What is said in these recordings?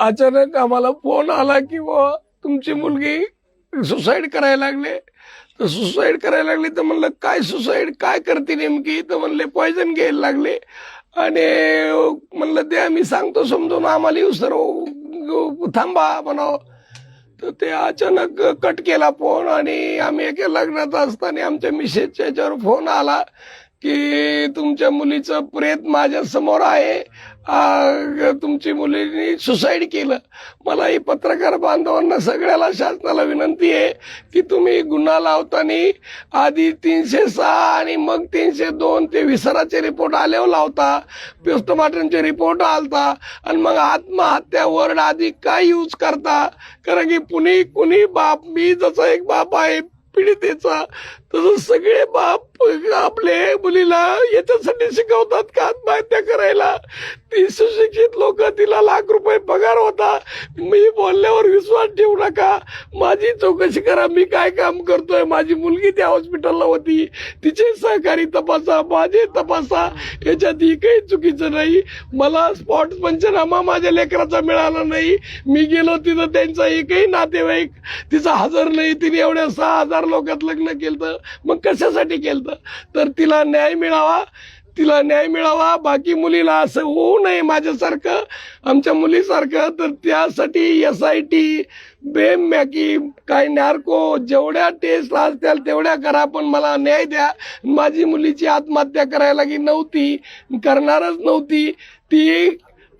अचानक आम्हाला फोन आला की बुवा तुमची मुलगी सुसाईड करायला लागले. तर सुसाईड करायला लागली तर म्हणलं काय सुसाईड? काय करते नेमकी? तर म्हणले पॉयझन घ्यायला लागले. आणि म्हणलं ते आम्ही सांगतो समजून आम्हाला येऊ सर्व थांबा म्हणावं. तर ते अचानक कट केला फोन आणि आम्ही एका लग्नात असताना आमच्या मिसेसच्या याच्यावर फोन आला. की तुमच्या मुलीचं प्रेत माझ्यासमोर आहे. तुमची मुलीने सुसाईड केलं. मला ही पत्रकार बांधवांना सगळ्याला शासनाला विनंती आहे की तुम्ही गुन्हा लावताना आधी तीनशे सहा आणि मग तीनशे दोन ते विसराचे रिपोर्ट आल्यावर लावता. पोस्टमार्टमचे रिपोर्ट आलता आणि मग आत्महत्या वर्ड आधी काय यूज करता. कारण की कुणी कुणी बाप मी जसं एक बाप आहे पीडितेचा तसं सगळे बाप आपले मुलीला याच्यासाठी शिकवतात का आत्महत्या करायला? ती सुशिक्षित लोक तिला लाख रुपये पगार होता. मी बोलल्यावर विश्वास ठेवू नका. माझी चौकशी करा मी काय काम करतोय? माझी मुलगी त्या हॉस्पिटलला होती. तिचे सहकारी तपासा माझे तपासा. याच्यात ही काही चुकीचं नाही. मला स्पॉट पंचनामा माझ्या लेकराचा मिळाला नाही. मी गेलो तिथं त्यांचा एकही नातेवाईक तिचा हजर नाही. तिने एवढ्या सहा हजार लोकात लग्न केलं मग कशासाठी केलं तर तिला न्याय मिळावा तिला न्याय मिळावा बाकी मुलीला असं होऊ नये माझ्यासारखं आमच्या मुलीसारखं तर त्यासाठी एस आय टी बेम मॅकी काय नार्को जेवढ्या टेस्ट असतील तेवढ्या करा पण मला न्याय द्या. माझी मुलीची आत्महत्या करायला की नव्हती करणारच नव्हती. ती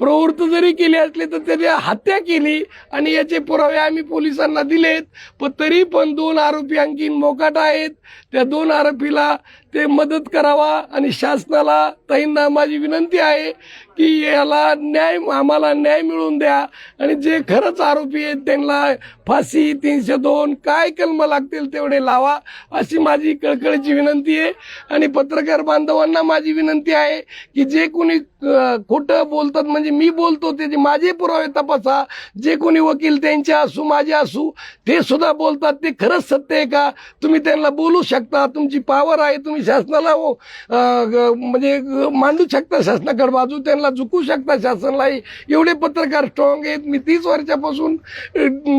प्रवृत्त जरी केली असली तर त्याने हत्या केली आणि याचे पुरावे आम्ही पोलिसांना दिलेत. पण तरी पण दोन आरोपी आणखीन मोकाट आहेत. त्या दोन आरोपीला ते मदत करावा आणि शासनाला ताईंना माझी विनंती आहे की याला न्याय आम्हाला न्याय मिळवून द्या. आणि जे खरंच आरोपी आहेत त्यांना फाशी तीनशे दोन काय कलम लागतील तेवढे लावा अशी माझी कळकळीची विनंती आहे. आणि पत्रकार बांधवांना माझी विनंती आहे की जे कोणी खोटं बोलतात म्हणजे मी बोलतो त्याचे माझे पुरावे तपासा. जे कोणी वकील त्यांचे असू माझे असू ते सुद्धा बोलतात. ते खरंच सत्य आहे का? तुम्ही त्यांना बोलू शकता. तुमची पावर आहे तुम्ही शासनाला हो, म्हणजे मांडू शकता शासनाकडे बाजू. त्यांना झुकू शकता शासनालाही. एवढे पत्रकार स्ट्रॉंग आहेत. मी तीस वर्षापासून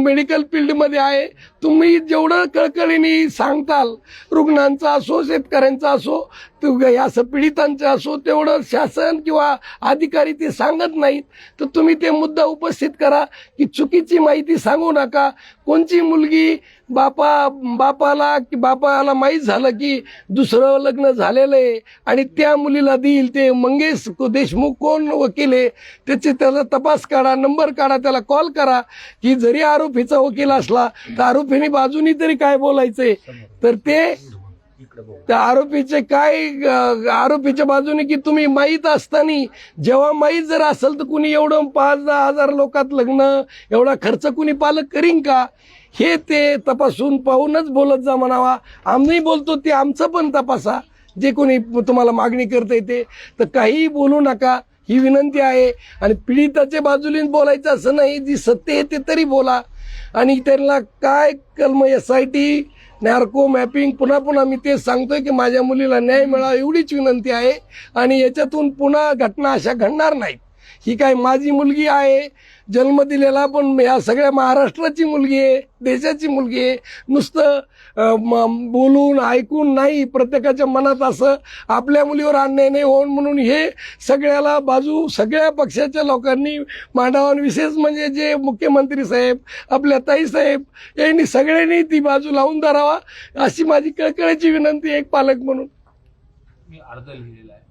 मेडिकल फील्डमध्ये आहे. तुम्ही जेवढं कळकळीने सांगताल रुग्णांचा असो शेतकऱ्यांचा असो या पीडितांचं असो तेवढं शासन किंवा अधिकारी ते सांगत नाहीत. तर तुम्ही ते मुद्दा उपस्थित करा की चुकीची माहिती सांगू नका. कोणची मुलगी बापा बापाला की बापाला माहीत झालं की दुसरं लग्न झालेलं आहे आणि त्या मुलीला देईल ते मंगेश देशमुख कोण वकील आहे त्याचे त्याचा तपास काढा नंबर काढा त्याला कॉल करा की जरी आरोपीचा वकील असला तर आरोपीने बाजूनी तरी काय बोलायचंय? तर ते त्या आरोपीचे काय आरोपीच्या बाजूने की तुम्ही माहीत असताना जेव्हा माहीत जर असेल तर कुणी एवढं पाच दहा हजार लोकात लग्न एवढा खर्च कुणी पालक करीन का? हे ते तपासून पाहूनच बोलत जा म्हणावा. आम्ही बोलतो ते आमचं पण तपासा. जे कोणी तुम्हाला मागणी करता येते तर काहीही बोलू नका. ही विनंती आहे. आणि पीडिताच्या बाजूने बोलायचं असं नाही. जी सत्य आहे ते तरी बोला. आणि त्यांना काय कलम S I T narco mapping पुन्हा पुन्हा मी तेच सांगतोय की माझ्या मुलीला न्याय मिळावा एवढीच विनंती आहे आणि याच्यातून पुन्हा घटना अशा घडणार नाहीत. ही काय माझी मुलगी आहे? जन्म दिलेला पण या सगळ्या महाराष्ट्राची मुलगी आहे देशाची मुलगी आहे. नुसतं बोलून ऐकून नाही प्रत्येकाच्या मनात असं आपल्या मुलीवर अन्याय नाही होऊन म्हणून हे सगळ्याला बाजू सगळ्या पक्षाच्या लोकांनी मांडावा. विशेष म्हणजे जे मुख्यमंत्री साहेब आपल्या ताईसाहेब यांनी सगळ्यांनी ती बाजू लावून धरावा अशी माझी कळकळीची विनंती एक पालक म्हणून. मी अर्ज लिहिलेला आहे.